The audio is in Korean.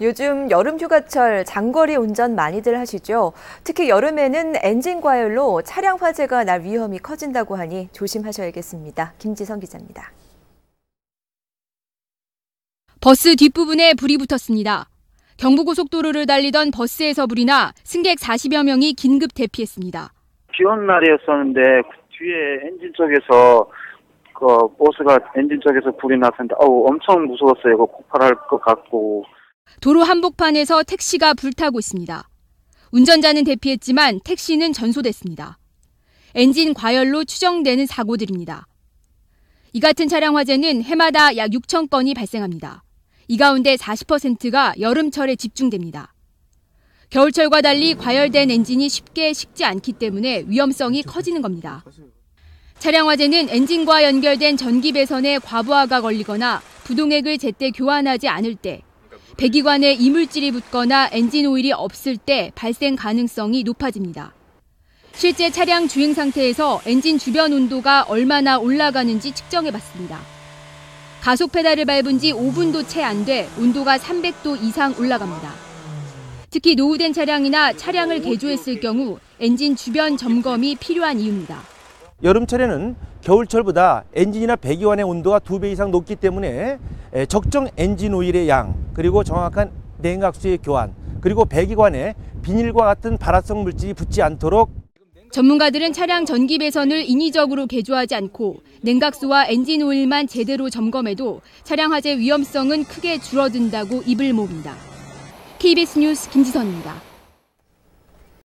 요즘 여름 휴가철 장거리 운전 많이들 하시죠? 특히 여름에는 엔진 과열로 차량 화재가 날 위험이 커진다고 하니 조심하셔야겠습니다. 김지성 기자입니다. 버스 뒷부분에 불이 붙었습니다. 경부고속도로를 달리던 버스에서 불이 나 승객 40여 명이 긴급 대피했습니다. 비 오는 날이었었는데 그 뒤에 엔진 쪽에서 그 버스가 엔진 쪽에서 불이 났는데 어우 엄청 무서웠어요. 그 폭발할 것 같고 도로 한복판에서 택시가 불타고 있습니다. 운전자는 대피했지만 택시는 전소됐습니다. 엔진 과열로 추정되는 사고들입니다. 이 같은 차량 화재는 해마다 약 6천 건이 발생합니다. 이 가운데 40%가 여름철에 집중됩니다. 겨울철과 달리 과열된 엔진이 쉽게 식지 않기 때문에 위험성이 커지는 겁니다. 차량 화재는 엔진과 연결된 전기 배선에 과부하가 걸리거나 부동액을 제때 교환하지 않을 때 배기관에 이물질이 붙거나 엔진 오일이 없을 때 발생 가능성이 높아집니다. 실제 차량 주행 상태에서 엔진 주변 온도가 얼마나 올라가는지 측정해 봤습니다. 가속 페달을 밟은 지 5분도 채 안 돼 온도가 300도 이상 올라갑니다. 특히 노후된 차량이나 차량을 개조했을 경우 엔진 주변 점검이 필요한 이유입니다. 여름철에는 겨울철보다 엔진이나 배기관의 온도가 두배 이상 높기 때문에 적정 엔진 오일의 양 그리고 정확한 냉각수의 교환 그리고 배기관에 비닐과 같은 발화성 물질이 붙지 않도록 전문가들은 차량 전기 배선을 인위적으로 개조하지 않고 냉각수와 엔진 오일만 제대로 점검해도 차량 화재 위험성은 크게 줄어든다고 입을 모읍니다. KBS 뉴스 김지선입니다.